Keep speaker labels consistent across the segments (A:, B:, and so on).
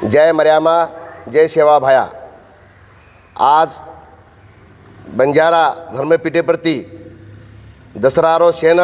A: जय मर्यामा जय सेवा भाया। आज बंजारा धर्मपीठेप्रती दसरारो शेन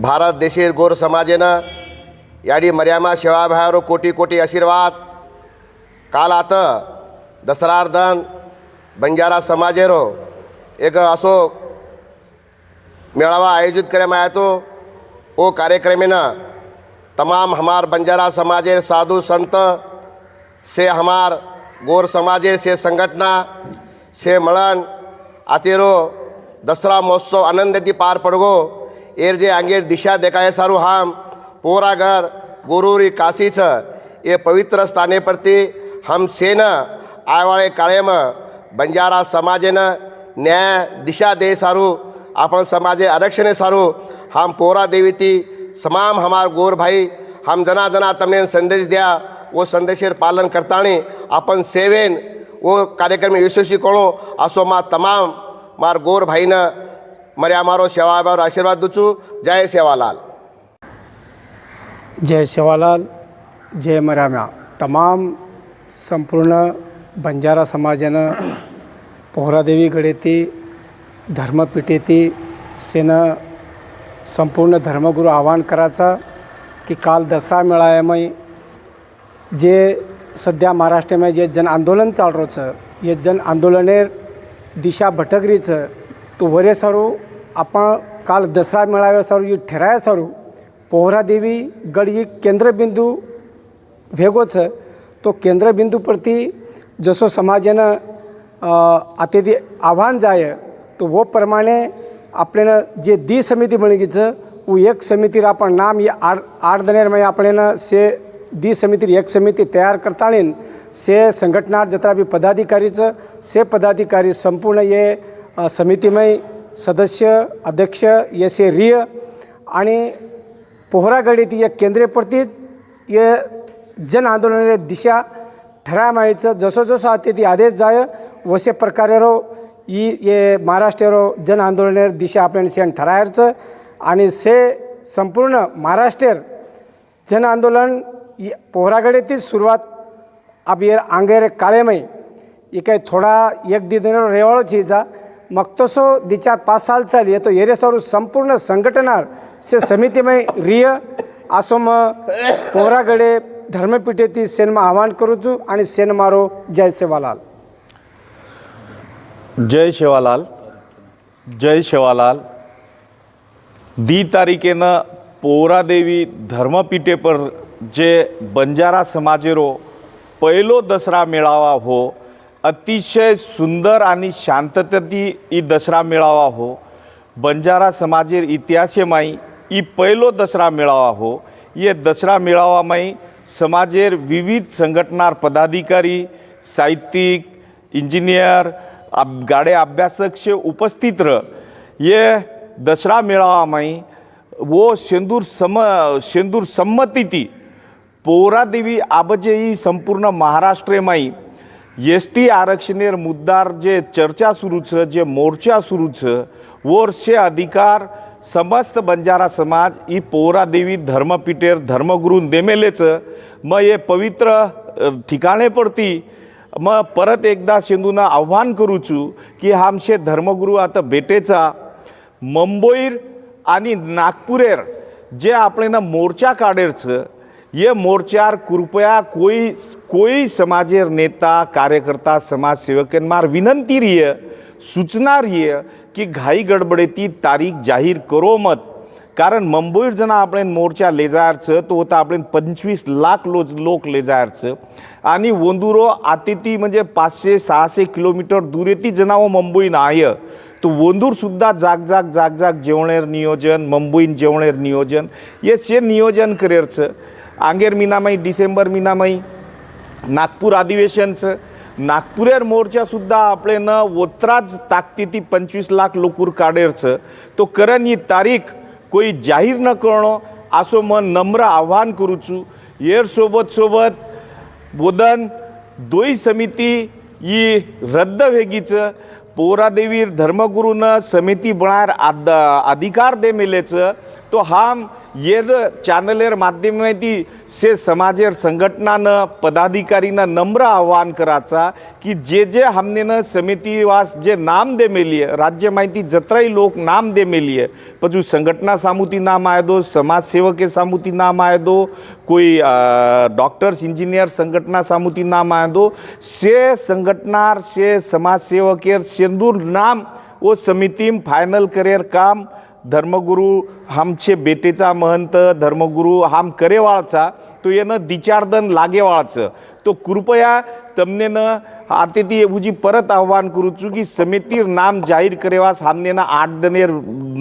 A: भारत देशीर गोर समाजेनं याडी मर्यामा सेवाभायारो कोटी कोटी आशीर्वाद। काल आता दसरार्धन बंजारा समाजेरो एक असो मेळावा आयोजित करण्यात आयतो ओ कार्यक्रमेनं तमाम हमार बंजारा समाजेर साधु संत से हमार गोर समाजेर से संघटना से मळण आतेरो दसरा महोत्सव आनंदती पार पडगो। एर जे आंगेर दिशा देखाय सारू हाम पोरागर गुरुरी काशीच ये पवित्र स्थाने प्रति हम सेन आयवाळे काळेम बंजारा समाजेनं न्याय दिशा दे सारू आपण समाजे आरक्षणे सारू हम पोरा देवीती समाम हमार गोर भाई हम जना जना तमने संदेश दिया वो संदेशेर पालन करताणी अपन सेवेन वो कार्यक्रम यशस्वी करो असो मा तमाम मार गोर भाईनं मरे आमारो सेवा आशीर्वाद दूचु। जय सेवालाल।
B: जय सेवालाल जय मराम्या तमाम संपूर्ण बंजारा समाजानं पोहरादेवी गडेती धर्मपीठेती सेना संपूर्ण धर्मगुरू आवाहन करायचं की काल दसरा मेळाव्यामध्ये जे सध्या महाराष्ट्रामध्ये जे जन आंदोलन चालरोचं हे जन आंदोलने दिशा भटकरीचं तो वरे सारू आपण काल दसरा मेळाव्या सारू ही ठराया सारू पोहरादेवी गड ही केंद्रबिंदू वेगोचं तो केंद्रबिंदू प्रती जसो समाजानं अ, आव्हान जाय तो वो प्रमाणे आपल्यानं जे दी समिती म्हणगीचं उ एक समितीर आपण नाम ये आठ आठ दनेर आपल्यानं से दी समितीर एक समिती तयार करताळीन से संघटनार जत्रा बी पदाधिकारीचं से पदाधिकारी संपूर्ण ये अ, समितीमय सदस्य अध्यक्ष ये से रिय आणि पोहरागडी ती एक केंद्रीयप्रती ये जन आंदोलनाची दिशा ठराय माहिचं जसं जसं आता ती आदेश जाय वसे प्रकारे रो ई ही ये महाराष्ट्र जन आंदोलन दिशा आपण शेण ठरायचं आणि से संपूर्ण महाराष्ट्र जन आंदोलन ये पोहरागडीची सुरुवात अब ये आंगेर काळेमय. ये काही थोडा एक दिन रेवाळो चीजा मग तसो दिचार पाच साल चाल. येतो येरेसारू संपूर्ण संघटनार से समितीमय रिय. आसो मग पोहरागडे धर्मपीठेती सेनमा आव्हान करूचू आणि सेन मारो जय सेवालाल.
C: जय शेवालाल जय शेवालाल. दी तारीखेनं पोहरादेवी धर्मपीठे पर जे बंजारा समाजेरो पहिलो दसरा मेळावा हो अतिशय सुंदर आणि शांततेती ई दसरा मेळावा हो. बंजारा समाजेर इतिहासे माई ई पहिलो दसरा मेळावा हो. ये दसरा मेळावा माई समाजेर विविध संघटनार पदाधिकारी साहित्यिक इंजिनियर अब गाडे अभ्यासक से उपस्थित रह। ये दसरा मेळावा माई वो शेंदूर सम शेंदूर संमती ती। पोरादेवी आबजे ही संपूर्ण महाराष्ट्रेमाई एस टी आरक्षणेर मुद्दार जे चर्चा सुरू छ जे मोर्चा सुरू छ वोर शे अधिकार समस्त बंजारा समाज ई ही पोरादेवी धर्मपीठेर धर्मगुरून देमेलेच म ये पवित्र ठिकाणे पडती मग परत एकदा शेंदूनं आव्हान करूचू की आमचे धर्मगुरू आता भेटेचा मुंबईर आणि नागपुरेर जे आपल्याला मोर्चा काढेरचं ये मोर्चार कृपया कोई कोई समाजेर नेता कार्यकर्ता समाजसेवकांमार विनंती रिय सूचना रिय की घाई गडबडेती तारीख जाहीर करो मत. कारण मुंबईर जना आपण मोर्चा लेजायरचं तो होता आपण पंचवीस लाख लो लोक लेजायरचं आणि वंदुरो आतिथी म्हणजे पाचशे सहाशे किलोमीटर दुरेती जनावं मुंबईन आहे. तो वंदूर सुद्धा जाग जाग जाग जाग जेवणेर नियोजन मुंबईन जेवणेर नियोजन. हे शे नियोजन करेरचं. आंगेर मीनामई डिसेंबर मीनामई नागपूर अधिवेशनचं. नागपुरेर मोर्चासुद्धा आपले न ताकती ती पंचवीस लाख लोकूर काढेरचं. तो करण ही तारीख कोई जाहीर न करणं असो मन नम्र आव्हान करूचू येर सोबत सोबत बोदन दोई समिती ही रद्द वेगीचं पोरादेवीर धर्मगुरूनं समिती बनार आद अधिकार दे मेलेचं. तो हाम येद चॅनलेर माध्यमे ती से समाजे संघटनानं पदाधिकारीनं नम्र आव्हान करायचा की जे जे हमनेनं समिती वास जे नाम दे मेली मेलीये राज्य माहिती जत्राही लोक नाम दे मेली मेलीये पजू संघटना सामुती नाम आहे दो समाजसेवके सामुती नाम आहे दो कोई डॉक्टर्स इंजिनियर संघटना सामुती नाम आहे दो से संघटनार से समाजसेवकेर सेंदूर नाम व समितीम फायनल करेर काम धर्मगुरू हमचे बेटेचा महंत धर्मगुरू हम करेवाळचा तो येणं दिचारदन लागेवाळचं. तो कृपया तमनेनं आते ती उजी परत आव्हान करूचू की समितीर नाम जाहीर करेवास हामनेनं आठ दनेर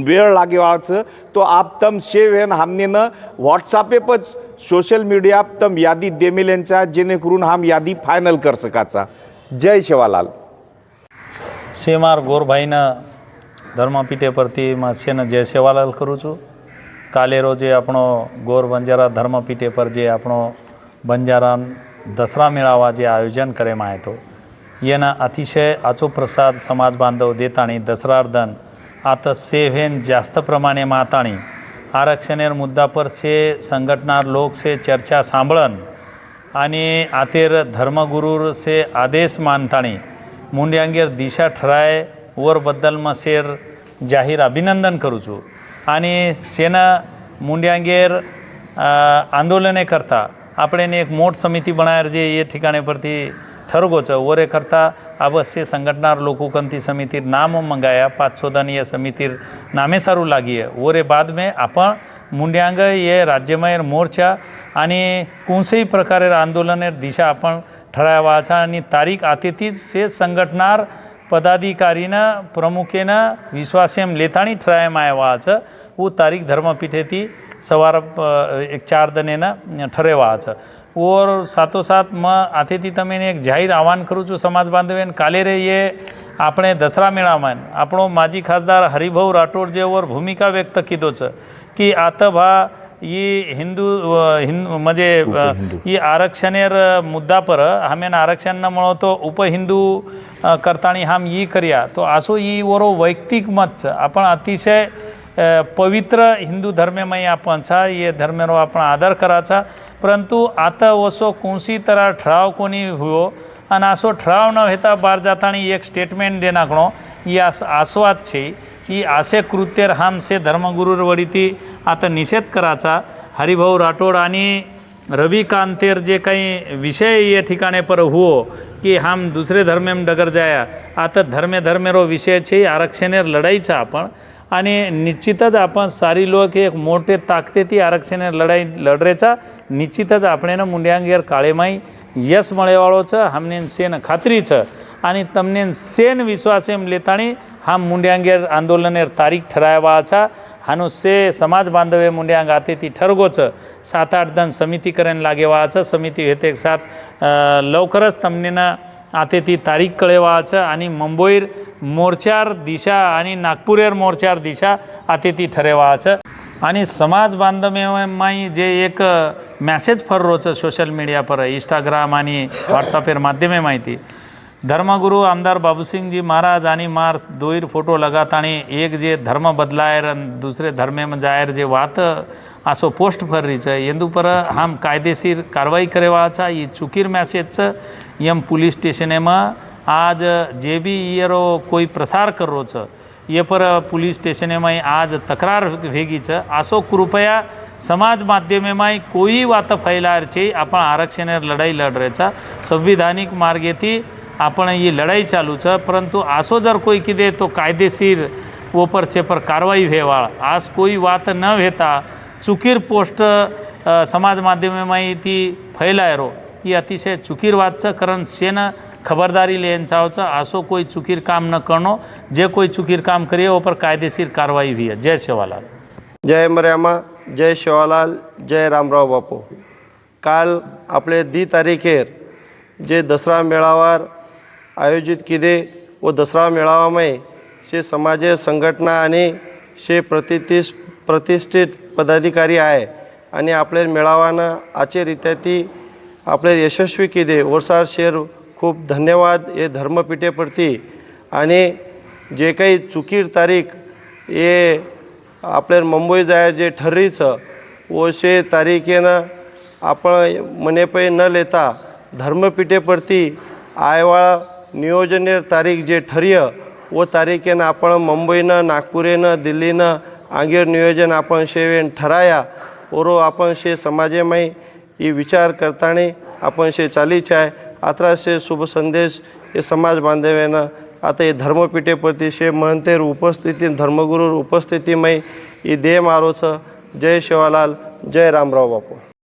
C: वेळ लागेवाळचं. तो आप तम शेव हेन हमनेनं व्हॉट्सॲपेपच सोशल मीडिया तम यादी देमेल्यांचा जेणेकरून हाम यादी फायनल कर सकाचा. जय शेवालाल.
D: सेमार गोरभाईनं ધર્મપીઠે પરથી માં છે ને જય સેવાલાલ કરું છું કાલે રોજે આપણો ગોર બંજારા ધર્મપીઠે પર જે આપણો બંજારા દસરા મેળાવા જે આયોજન કરેમાં આવ્યો એના અતિશય આચો પ્રસાદ સમાજ બાંધવ દેતાણી દસરાર્ધન आता सेव्हेन जास्त प्रमाणे माताणी आरक्षणेर मुद्दा पर से संघटनार लोक से चर्चा सांभळन आणि आतेर धर्मगुरूर से आदेश मानताणी मुंड्यांगेर दिशा ठराय વરબદ્દલમાં શેર જાહેર અભિનંદન કરું છું અને સેના મૂંડિયા અંગેર આંદોલને કરતાં આપણે એને એક મોટ સમિતિ બનાવેલ છે એ ઠેકાણે પરથી ઠરગો છે ઓરે કરતાં અવશ્ય સંગઠનાર લોકોકંથી સમિતિ નામ મંગાયા પાંચ છોદાની એ સમિતિ નામે સારું લાગીએ ઓરે બાદ મેં આપણ મૂંડ્યાંગ એ રાજ્યમાં એ મોરચા અને કોणसेही प्रकारे आंदोलन दिशा आपण ठरावा आणि तारीख आतेतीच से संघटनार પદાધિકારીના, પ્રમુખેના વિશ્વાસેમ લેથાણી ઠરાવવામાં આવ્યા છે. ઉ તારીખ ધર્મપીઠેથી સવાર એક ચાર દનેના ઠરેવા છે. ઓર સાથોસાથમાં આથીથી તમે એક જાહેર આહવાન કરું છું સમાજ બાંધવેન કાલે રહીએ આપણે દસરા મેળામાં. આપણો માજી ખાસદાર હરિભાવ રાઠોડ જે ઓર ભૂમિકા વ્યક્ત કીધો છે કે આતભા ये हिंदू हिंद म्हणजे ये आरक्षणेर मुद्दा पर हामेन आरक्षण न म्हणो तो उपहिंदू अ, करताणी हाम ई करया तो असो ई वरो वैयक्तिक मत छ आपण अतिशय पवित्र हिंदू धर्ममय आपण छा ये धर्मेरो आपण आदर कराचा परंतु आता वसो कोणसी तरह ठराव कोणी हुयो आणि असो ठराव न हेता बार जाताणी एक स्टेटमेंट देनाकणो ही आस आस्वाद છે की असे कृत्यर हमसे धर्मगुरूर वडीती आता निषेध करायचा हरिभाऊ राठोड आणि रविकांतेर जे काही विषय या ठिकाणे पर हुओ की हम दुसरे धर्मेम डगर जाया आता धर्मे धर्मेरो विषय છે आरक्षणेर लढाईचा आपण आणि निश्चितच आपण सारी लोक एक मोठे ताकदीती आरक्षणेर लढाई लढरेचा निश्चितच આપણે મુંડિયાંગેર કાળેમાઈ યશ મળેવાળો છે હમને સેન ખાતરી છે અને તમને સેન વિશ્વાસ એમ લેતાણી હા મુંડિયાંગેર આંદોલનેર તારીખ ઠરાવ્યા છે हानु से समाज बांधवे मुंड्यांग आते ती ठरगोच. सात आठ जण समितीकरण लागेवाचं समिती हेते सात लवकरच तमनेनं आते ती तारीख कळे कळेवाचं आणि मुंबईर मोर्चार दिशा आणि नागपूरेर मोर्चार दिशा आते ती ठरेवाचं. आणि समाज बांधवे माई जे एक मॅसेज फररोचं सोशल मीडिया पर इंस्टाग्राम आणि व्हॉट्सअपेर माध्यमे माहिती. धर्मगुरु आमदार बाबूसिंग जी महाराज आणि मार्स दोईर फोटो लगात आणि एक जे धर्म बदलायर आणि दुसरे धर्मे जायर जे वात असो पोस्ट फरीच येंदू पर हम कायदेशीर कारवाई करेवाचा ही चुकीर मॅसेजचं यम पोलीस स्टेशने मग आज जे बी इयर कोई प्रसार करोच ये पर पोलीस स्टेशने माई आज तक्रार वेगीच असो कृपया समाज माध्यमे माई कोई वात फैलायरची आपण आरक्षणे लढाई लढ रेचा संविधानिक मार्गेती आपण ही लढाई चालूच चा, परंतु असो जर कोई किती तो कायदेशीर ओपर सेपर कारवाई व्हावा आज कोई वात न व्हता चुकीर पोस्ट समाज माध्यमाई ती फैलाय रो ही अतिशय चुकीर वाच कारण शेन खबरदारी लिहिण चावच. चा, असो कोई चुकीर काम न करणो जे कोई चुकीर काम करिये ओपर कायदेशीर कारवाई व्हिय. जय शेवालाल.
E: जय मर्यामा. जय शेवालाल. जय रामराव बापू. काल आपले दि तारीखेर जे दसरा मेळावर आयोजित केले व दसरा मेळावामध्ये शे समाज संघटना आणि शे प्रतिष्ठित प्रतिष्ठित पदाधिकारी आहे. आणि आपल्या मेळावानं आचे रित्या ती आपले यशस्वी केले वरसार शेर खूप धन्यवाद हे धर्मपीठेप्रती आणि जे काही चुकीर तारीख हे आपल्या मुंबई जाय जे ठरीचं छ व शे तारीखेनं आपण मनेपै न लेता धर्मपीठे परती आयवाळ नियोजनेर तारीख जे ठर्य व तारीखेनं आपण मुंबईनं नागपुरेनं दिल्लीनं आंगेर नियोजन आपण शेवेन ठराया. ओरो आपण शे समाजेमाई ही विचार करताना आपण शे चालीचे आहे. आता शे शुभ संदेश हे समाज बांधव्यानं आता हे धर्मपीठे परती शे महंतेर उपस्थिती धर्मगुरूर उपस्थितीमय ही देह मारोचं. जय शिवालाल जय रामराव बापू.